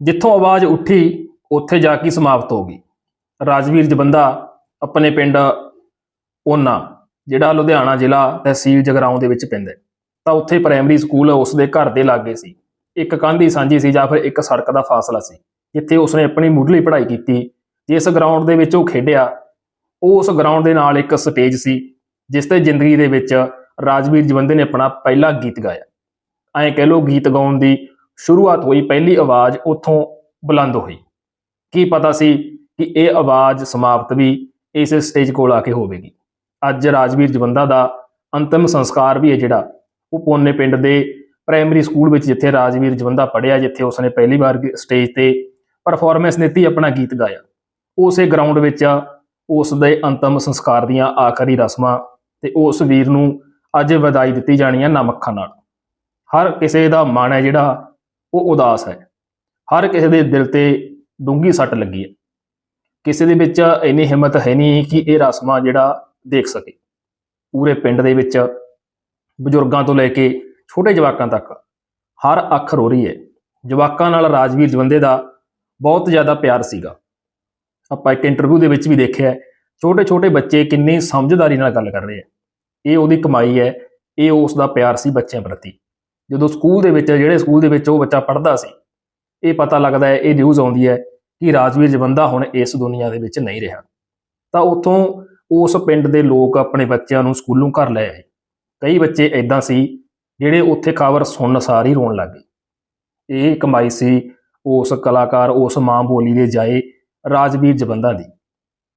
ਜਿੱਥੋਂ ਆਵਾਜ਼ ਉੱਠੀ, ਉੱਥੇ ਜਾ ਕੇ ਸਮਾਪਤ ਹੋ ਗਈ। ਰਾਜਵੀਰ ਜਬੰਦਾ ਆਪਣੇ ਪਿੰਡ ਓਨਾ, ਜਿਹੜਾ ਲੁਧਿਆਣਾ ਜ਼ਿਲ੍ਹਾ ਤਹਿਸੀਲ ਜਗਰਾਉਂ ਦੇ ਵਿੱਚ ਪੈਂਦਾ ਤਾਂ ਉੱਥੇ ਪ੍ਰਾਇਮਰੀ ਸਕੂਲ ਉਸ ਦੇ ਘਰ ਦੇ ਲਾਗੇ ਸੀ। ਇੱਕ ਕੰਧ ਹੀ ਸਾਂਝੀ ਸੀ ਜਾਂ ਫਿਰ ਇੱਕ ਸੜਕ ਦਾ ਫਾਸਲਾ ਸੀ, ਜਿੱਥੇ ਉਸਨੇ ਆਪਣੀ ਮੁੱਢਲੀ ਪੜ੍ਹਾਈ ਕੀਤੀ। ਜਿਸ ਗਰਾਊਂਡ ਦੇ ਵਿੱਚ ਉਹ ਖੇਡਿਆ, ਉਹ ਉਸ ਗਰਾਊਂਡ ਦੇ ਨਾਲ ਇੱਕ ਸਟੇਜ ਸੀ, ਜਿਸ ਤੇ ਜ਼ਿੰਦਗੀ ਦੇ ਵਿੱਚ ਰਾਜਵੀਰ ਜਵੰਦੇ ਨੇ ਆਪਣਾ ਪਹਿਲਾ ਗੀਤ ਗਾਇਆ। ਐਂ ਕਹਿ ਲਓ, ਗੀਤ ਗਾਉਣ ਦੀ ਸ਼ੁਰੂਆਤ ਹੋਈ, ਪਹਿਲੀ ਆਵਾਜ਼ ਉੱਥੋਂ ਬੁਲੰਦ ਹੋਈ। ਕੀ ਪਤਾ ਸੀ ਕਿ ਇਹ ਆਵਾਜ਼ ਸਮਾਪਤ ਵੀ ਇਸੇ ਸਟੇਜ ਕੋਲ ਆ ਕੇ ਹੋਵੇਗੀ। ਅੱਜ ਰਾਜਵੀਰ ਜਵੰਦਾ ਦਾ ਅੰਤਿਮ ਸੰਸਕਾਰ ਵੀ ਹੈ ਜਿਹੜਾ, ਉਹ ਪੋਨੇ ਪਿੰਡ ਦੇ ਪ੍ਰਾਇਮਰੀ ਸਕੂਲ ਵਿੱਚ ਜਿੱਥੇ ਰਾਜਵੀਰ ਜਵੰਦਾ ਪੜ੍ਹਿਆ, ਜਿੱਥੇ ਉਸਨੇ ਪਹਿਲੀ ਵਾਰ ਸਟੇਜ ਤੇ ਪਰਫਾਰਮੈਂਸ ਦਿੱਤੀ, ਆਪਣਾ ਗੀਤ ਗਾਇਆ। ਉਸੇ ਗਰਾਊਂਡ ਵਿੱਚ ਉਸ ਦੇ ਅੰਤਿਮ ਸੰਸਕਾਰ ਦੀਆਂ ਆਖਰੀ ਰਸਮਾਂ ਤੇ ਉਸ ਵੀਰ ਨੂੰ ਅੱਜ ਵਧਾਈ ਦਿੱਤੀ ਜਾਣੀ ਹੈ ਨਮੱਖਾਂ ਨਾਲ। ਹਰ ਕਿਸੇ ਦਾ ਮਨ ਹੈ ਜਿਹੜਾ ਉਹ ਉਦਾਸ ਹੈ। ਹਰ ਕਿਸੇ ਦੇ ਦਿਲ ਤੇ ਡੂੰਗੀ ਸੱਟ ਲੱਗੀ ਹੈ। ਕਿਸੇ ਦੇ ਵਿੱਚ ਇੰਨੀ ਹਿੰਮਤ ਹੈ ਨਹੀਂ ਕਿ ਇਹ ਰਸਮਾਂ ਜਿਹੜਾ ਦੇਖ ਸਕੇ। ਪੂਰੇ ਪਿੰਡ ਦੇ ਵਿੱਚ ਬਜ਼ੁਰਗਾਂ ਤੋਂ ਲੈ ਕੇ ਛੋਟੇ ਜਵਾਕਾਂ ਤੱਕ ਹਰ ਅੱਖ ਰੋ ਰਹੀ ਹੈ। ਜਵਾਕਾਂ ਨਾਲ ਰਾਜਵੀਰ ਜਵੰਦੇ ਦਾ ਬਹੁਤ ਜ਼ਿਆਦਾ ਪਿਆਰ ਸੀਗਾ। ਆਪਾਂ ਇੱਕ ਇੰਟਰਵਿਊ ਦੇ ਵਿੱਚ ਵੀ ਦੇਖਿਆ ਛੋਟੇ ਛੋਟੇ ਬੱਚੇ ਕਿੰਨੀ ਸਮਝਦਾਰੀ ਨਾਲ ਗੱਲ ਕਰ ਰਹੇ ਆ ਇਹ ਉਹਦੀ ਕਮਾਈ ਹੈ, ਇਹ ਉਸ ਦਾ ਪਿਆਰ ਸੀ ਬੱਚਿਆਂ ਪ੍ਰਤੀ। ਜਦੋਂ ਸਕੂਲ ਦੇ ਵਿੱਚ, ਜਿਹੜੇ ਸਕੂਲ ਦੇ ਵਿੱਚ ਉਹ ਬੱਚਾ ਪੜ੍ਹਦਾ ਸੀ, ਇਹ ਪਤਾ ਲੱਗਦਾ ਹੈ, ਇਹ ਨਿਊਜ਼ ਆਉਂਦੀ ਹੈ ਕਿ ਰਾਜਵੀਰ ਜਵੰਦਾ ਹੁਣ ਇਸ ਦੁਨੀਆ ਦੇ ਵਿੱਚ ਨਹੀਂ ਰਿਹਾ। ਤਾਂ ਉੱਥੋਂ ਉਸ ਪਿੰਡ ਦੇ ਲੋਕ ਆਪਣੇ ਬੱਚਿਆਂ ਨੂੰ ਸਕੂਲੋਂ ਘਰ ਲੈ ਆਏ। ਕਈ ਬੱਚੇ ਐਦਾਂ ਸੀ, ਜਿਹੜੇ ਉੱਥੇ ਖਬਰ ਸੁਣਨ ਸਾਰ ਹੀ ਰੋਣ ਲੱਗ ਗਏ। ਇਹ ਕਮਾਈ ਸੀ, ਉਸ ਕਲਾਕਾਰ, ਉਸ ਮਾਂ ਬੋਲੀ ਦੇ ਜਾਏ ਰਾਜਵੀਰ ਜਵੰਦਾ ਦੀ।